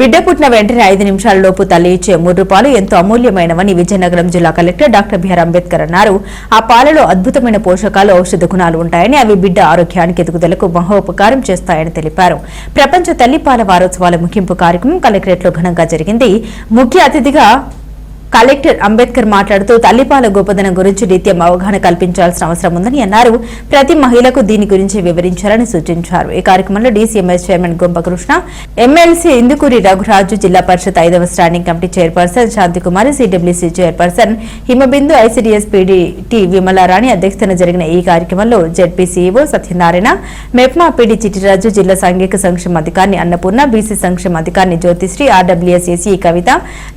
బిడ్డ పుట్టిన వెంటనే ఐదు నిమిషాల లోపు తల్లి ఇచ్చే మూడు పాలు ఎంతో అమూల్యమైనవని విజయనగరం జిల్లా కలెక్టర్ డాక్టర్ బిఆర్ అంబేద్కర్ అన్నారు. ఆ పాలలో అద్భుతమైన పోషకాలు ఔషధ గుణాలు ఉంటాయని అవి బిడ్డ ఆరోగ్యానికి ఎదుగుదలకు మహోపకారం చేస్తాయని తెలిపారు. ప్రపంచ తల్లిపాల వారోత్సవాల ముగింపు కార్యక్రమం కలెక్టరేట్లో ఘనంగా జరిగింది. ముఖ్య అతిథిగా కలెక్టర్ అంబేద్కర్ మాట్లాడుతూ తల్లిపాల గొప్పదనం గురించి నిత్యం అవగాహన కల్పించాల్సిన అవసరం ఉందని అన్నారు. ప్రతి మహిళకు దీని గురించి వివరించాలని సూచించారు. ఈ కార్యక్రమంలో DCMS chairman Gompakrishna MLC Indukuri Raghuraju Zilla Parishad ఐదవ standing committee chairperson Shantikumari CWC chairperson Himabindu ICDS PDT Vimalarani అధ్యక్షతన జరిగిన ఈ కార్యక్రమంలో ZP CEO Satyanarayana MEPMA PD Chittiraju జిల్లా సాంఘిక సంక్షేమ అధికారిని అన్నపూర్ణ బీసీ సంక్షేమ అధికారిని Jyotishri RWS AC Kavitha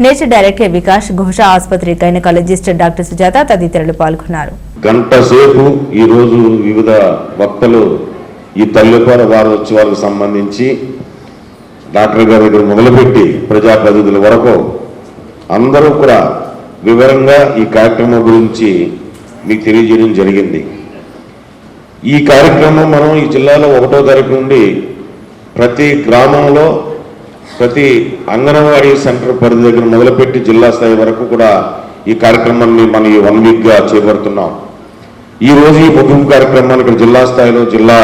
nature director Vikas Ghosha ఆసుపత్రి గైనకాలజిస్ట్ డాక్టర్ సుజాత తదితరులు పాల్గొన్నారు. గంట సేపు ఈరోజు వివిధ వక్తలు ఈ తల్లిపాల వారోత్సవాలకు సంబంధించి డాక్టర్ గారి దగ్గర మొదలుపెట్టి ప్రజాప్రతినిధుల వరకు అందరూ కూడా వివరంగా ఈ కార్యక్రమం గురించి మీకు తెలియజేయడం జరిగింది. ఈ కార్యక్రమం మనం ఈ జిల్లాలో ఒకటో తారీఖు నుండి ప్రతి గ్రామంలో ప్రతి అంగన్వాడీ సెంటర్ పరిధి దగ్గర మొదలుపెట్టి జిల్లా స్థాయి వరకు కూడా ఈ కార్యక్రమాన్ని మనం ఈ వన్ వీక్గా చేపడుతున్నాం. ఈ రోజు ఈ ముగింపు కార్యక్రమాన్ని ఇక్కడ జిల్లా స్థాయిలో జిల్లా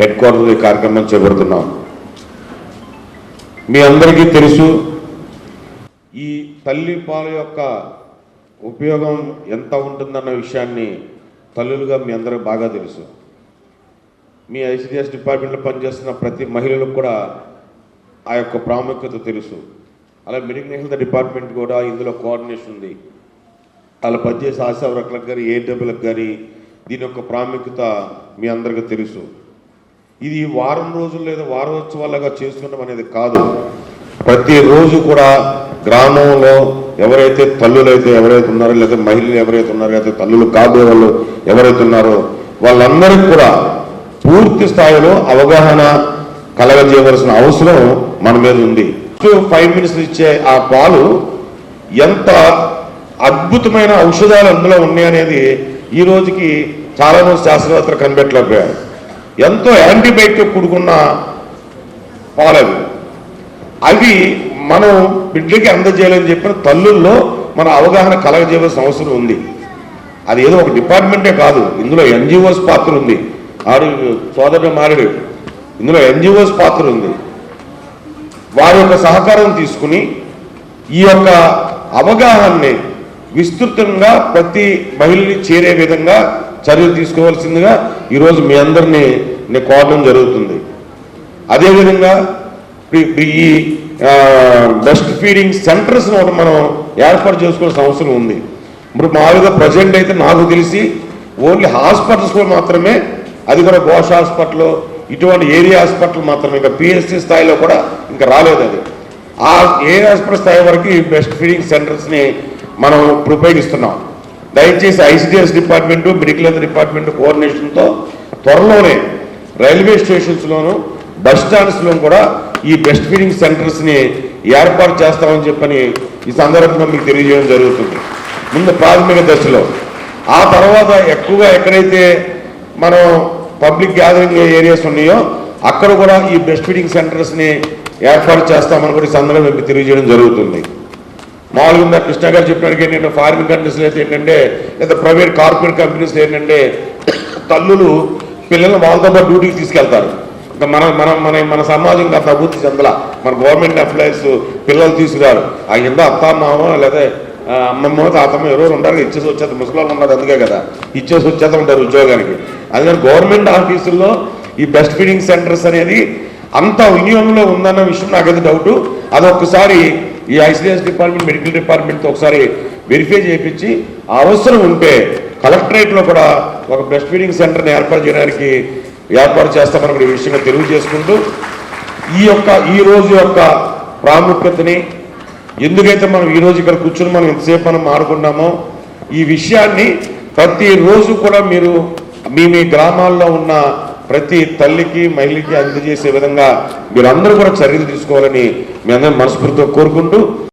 హెడ్ క్వార్టర్లో ఈ కార్యక్రమం చేపడుతున్నాం. మీ అందరికీ తెలుసు ఈ తల్లి పాల యొక్క ఉపయోగం ఎంత ఉంటుందన్న విషయాన్ని తల్లులుగా మీ అందరికి బాగా తెలుసు. మీ ఐసిడిఎస్ డిపార్ట్మెంట్లో పనిచేస్తున్న ప్రతి మహిళలకు కూడా ఆ యొక్క ప్రాముఖ్యత తెలుసు. అలా మెడికల్ హెల్త్ డిపార్ట్మెంట్ కూడా ఇందులో కోఆర్డినేషన్ ఉంది. అలా పనిచేసే ఆశా వర్కర్లకు కానీ ఏడబ్ల్యూలకు కానీ దీని యొక్క ప్రాముఖ్యత మీ అందరికీ తెలుసు. ఇది వారం రోజులు లేదా వారోత్సవాలుగా చేసుకోవడం అనేది కాదు. ప్రతిరోజు కూడా గ్రామంలో ఎవరైతే తల్లులైతే ఎవరైతే ఉన్నారో లేదా మహిళలు ఎవరైతే ఉన్నారో లేదా తల్లులు కాబోయే వాళ్ళు ఎవరైతే ఉన్నారో వాళ్ళందరికీ కూడా పూర్తి స్థాయిలో అవగాహన కలగజేయవలసిన అవసరం మన మీద ఉంది. ఫైవ్ మినిట్స్ ఇచ్చే ఆ పాలు ఎంత అద్భుతమైన ఔషధాలు అందులో ఉన్నాయనేది ఈ రోజుకి చాలామంది శాస్త్రవేత్తలు కనిపెట్టలేకపోయారు. ఎంతో యాంటీబయాటిక్ కూడుకున్న పాలవి. అవి మనం బిడ్డకి అందజేయాలని చెప్పిన తల్లుల్లో మన అవగాహన కలగజేయవలసిన అవసరం ఉంది. అది ఏదో ఒక డిపార్ట్మెంటే కాదు. ఇందులో ఎన్జిఓస్ పాత్ర ఉంది. ఆడు సోదరుడు మారడు ఇందులో ఎన్జిఓస్ పాత్ర ఉంది. వారి యొక్క సహకారం తీసుకుని ఈ యొక్క అవగాహనని విస్తృతంగా ప్రతి మహిళని చేరే విధంగా చర్యలు తీసుకోవాల్సిందిగా ఈరోజు మీ అందరినీ నేను కోరడం జరుగుతుంది. అదేవిధంగా ఈ- బెస్ట్ ఫీడింగ్ సెంటర్స్ ఒకటి మనం ఏర్పాటు చేసుకోవాల్సిన అవసరం ఉంది. ఇప్పుడు మామూలుగా ప్రజెంట్ అయితే నాకు తెలిసి ఓన్లీ హాస్పిటల్స్లో మాత్రమే అది కూడా ఘోష హాస్పిటల్ ఇటువంటి ఏరియా హాస్పిటల్ మాత్రమే ఇంకా పిఎస్సి స్థాయిలో కూడా ఇంకా రాలేదు అది. ఆ ఏరియా హాస్పిటల్ స్థాయి వరకు ఈ బెస్ట్ ఫీడింగ్ సెంటర్స్ని మనం ఇప్పుడు ఉపయోగిస్తున్నాం. దయచేసి ICDS department medical health department కోఆర్డినేషన్తో త్వరలోనే రైల్వే స్టేషన్స్లోను బస్ స్టాండ్స్లో కూడా ఈ బెస్ట్ ఫీడింగ్ సెంటర్స్ని ఏర్పాటు చేస్తామని చెప్పని ఈ సందర్భంగా మీకు తెలియజేయడం జరుగుతుంది. ముందు ప్రాథమిక దశలో. ఆ తర్వాత ఎక్కువగా ఎక్కడైతే మనం పబ్లిక్ గ్యాదరింగ్ ఏరియాస్ ఉన్నాయో అక్కడ కూడా ఈ బెస్ట్ ఫీడింగ్ సెంటర్స్ని ఏర్పాటు చేస్తామని కూడా ఈ సందర్భంగా మీకు తెలియజేయడం జరుగుతుంది. మామూలుగా ఇందాక కృష్ణ గారు చెప్పినట్టుగా ఏంటంటే ఫారిన్ కంట్రీస్లో అయితే ఏంటంటే లేదా ప్రైవేట్ కార్పొరేట్ కంపెనీస్లో ఏంటంటే తల్లులు పిల్లలు వాళ్ళతో పాటు డ్యూటీకి తీసుకెళ్తారు. ఇంకా మన మన మన మన సమాజం అంత అభివృద్ధి చెందలా. మన గవర్నమెంట్ ఎంప్లాయీస్ పిల్లలు తీసుకురారు. ఆ కింద అత్త మామ లేదా అమ్మమ్మ తాతమ్మ ఎవరో ఉంటారు ఇచ్చేసి వచ్చేది ముసలాళ్ళు ఉన్నారు అందుకే కదా. ఇచ్చేసి వచ్చేది ఉంటారు ఉద్యోగానికి. అందుకని గవర్నమెంట్ ఆఫీసుల్లో ఈ బెస్ట్ ఫీడింగ్ సెంటర్స్ అనేది అంత వినియోగంలో ఉందన్న విషయం నాకైతే డౌట్ అదొకసారి ఈ ఐసీఎస్ డిపార్ట్మెంట్ మెడికల్ డిపార్ట్మెంట్తో ఒకసారి వెరిఫై చేయించి అవసరం ఉంటే కలెక్టరేట్లో కూడా ఒక బెస్ట్ ఫీడింగ్ సెంటర్ని ఏర్పాటు చేయడానికి ఏర్పాటు చేస్తామని కూడా ఈ విషయంగా తెలియజేసుకుంటూ ఈ యొక్క ఈ రోజు యొక్క ప్రాముఖ్యతని ఎందుకైతే మనం ఈ రోజు ఇక్కడ కూర్చుని మనం ఎంతసేపు మనం మాడుకున్నామో ఈ విషయాన్ని ప్రతిరోజు కూడా మీరు మీ మీ గ్రామాల్లో ఉన్న ప్రతి తల్లికి మహిళకి అందజేసే విధంగా మీరందరూ కూడా చర్యలు తీసుకోవాలని మీ అందరం మనస్ఫూర్తిగా కోరుకుంటూ